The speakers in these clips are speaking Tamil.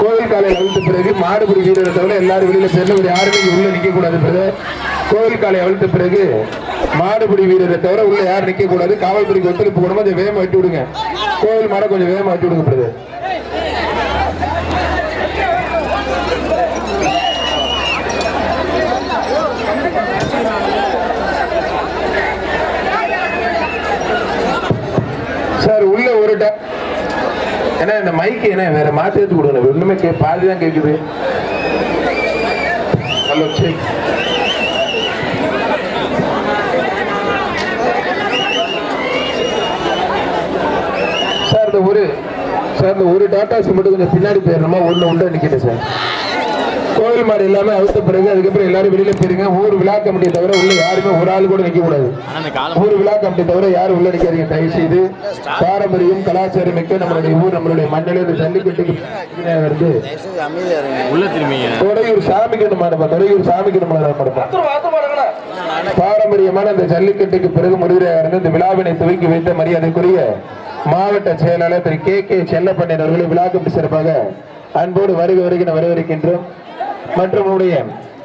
கோவில் காலை அவிழ்த்த பிறகு மாடுபிடி வீரரை தவிர எல்லாரும் வெளியில சேர்ந்து யாருமே உள்ள நிக்க கூடாது பிரதர். கோவில் காலை அவிழ்த்த பிறகு மாடுபிடி வீரரை தவிர உள்ள யாரும் நிக்க கூடாது காவல்துறைக்கு ஒத்துழைப்பு கொடுமா கொஞ்சம் வேகமா வெட்டி விடுங்க கோவில் மாட கொஞ்சம் வேகமா வெட்டி விடுங்க பிரதர் சார் உள்ள ஒரு ட- ஏன்னா இந்த மைக் என்ன வேற மாத்தி எடுத்து கொடுங்க. ஒண்ணுமே கே பாதி தான் கேட்குது ஹலோ சரி சார் இந்த ஒரு சார் இந்த ஒரு டாட்டாஸ் மட்டும் கொஞ்சம் பின்னாடி போயிடணுமா? ஒன்று உள்ள நிற்கிறேன் சார். கோவில் மாடு எல்லாமே அவுத்த பிறகு அதுக்கப்புறம் எல்லாரும் வெளியில போயிருங்க. ஊர் விழா கமிட்டியை தவிர உள்ள யாருமே ஒரு ஆள் கூட நிக்க கூடாது. ஊர் விழா கமிட்டி தவிர யாரும் உள்ள நிக்காதீங்க. தயவு செய்து பாரம்பரியம் கலாச்சாரம் மிக்க நம்மளுடைய ஊர் நம்மளுடைய மண்டல இந்த ஜல்லிக்கட்டுக்கு வந்து உள்ள திரும்பிங்க. தொடையூர் சாமி கண்ணு மாடுப்பா. தொடையூர் சாமி கண்ணு மாடு மாடுப்பா. பாரம்பரியமான இந்த ஜல்லிக்கட்டுக்கு பிறகு முருகரையாக இருந்து இந்த விழாவினை துவக்கி வைத்த மரியாதைக்குரிய மாவட்ட செயலாளர் திரு கே கே செல்லப்பண்ணியன் அவர்களை விழா கமிட்டி சிறப்பாக அன்போடு வருக வருகிற வரவேற்கின்றோம். மற்றும் உடைய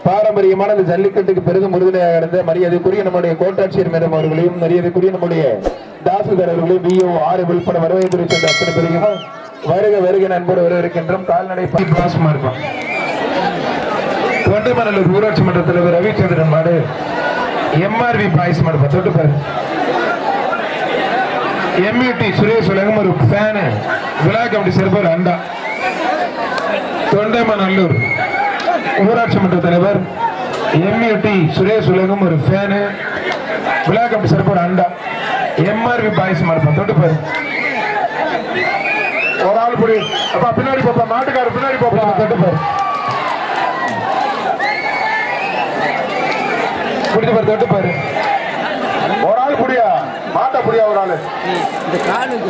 பாரம்பரியமான இந்த ஜல்லிக்கட்டுக்கு பெரிதும் உறுதுணையாக இருந்த மரியாதைக்குரிய நம்முடைய கோட்டாட்சியர் மேடம் அவர்களையும் மரியாதைக்குரிய நம்முடைய தாசுதர் அவர்களையும் பிஓ ஆறு உள்பட வரவேற்பு அத்தனை பேரையும் வருக வருக நண்பர் வரவிருக்கின்றோம் கால்நடை பாசமா இருக்கும். தொண்டைமணலூர் ஊராட்சி மன்ற தலைவர் ரவிச்சந்திரன் மாடு. எம்ஆர்வி பாய்ஸ் மாடு பா, தொட்டு பாரு. எம்யூடி சுரேஷ் உலகம் ஒரு ஃபேனு விழா கமிட்டி சிறப்பு அண்டா. தொண்டைமநல்லூர் ஊராட்சி மன்ற தலைவர் எம்யூடி சுரேஷ் உலகம் ஒரு ஃபேனு விழா கம்பி சிறப்பு ஒரு அண்டா. எம்ஆர்பி பாய்ஸ் மாடு தொட்டு பாரு. ஒரு ஆள் புடி. அப்பா பின்னாடி போப்பா மாட்டுக்காரர் பின்னாடி போப்பா தொட்டு பாரு. புடிச்சு பாரு தொட்டு பாரு. ஒரு ஆள் புடியா? மாட்டா புடியா ஒரு ஆளு? இந்த காலுக்கு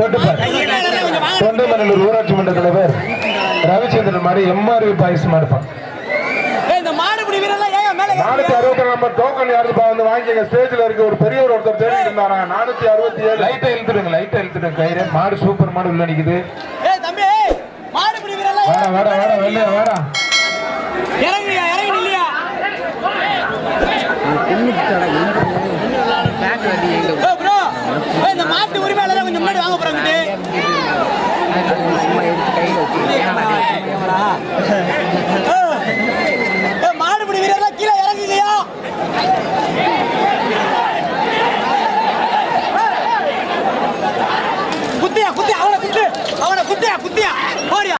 தொட்டு பாரு. ஊராட்சி மன்ற தலைவர். ரவிச்சந்திரன் மாதிரி எம்ஆர்வி பாய்ஸ் இருப்பான் இந்த மாடுபிடி வீரர்லாம் ஏன் மேல நானூத்தி அறுபத்தி நம்பர் டோக்கன் யாருப்பா வந்து வாங்கிக்கங்க. ஸ்டேஜ்ல இருக்க ஒரு பெரியவர் ஒருத்தர் தேடிட்டு இருந்தாரா? நானூத்தி அறுபத்தி ஏழு. லைட்டை இழுத்துடுங்க லைட்டை இழுத்துடுங்க கயிறு. மாடு சூப்பர் மாடு உள்ள நிக்குது. வாடா வாடா வாடா வெளியே வாடா. இறங்குயா இறங்கி இல்லையா இந்த மாட்டு உரிமையாளர் கொஞ்சம் முன்னாடி வாங்க போறாங்க that.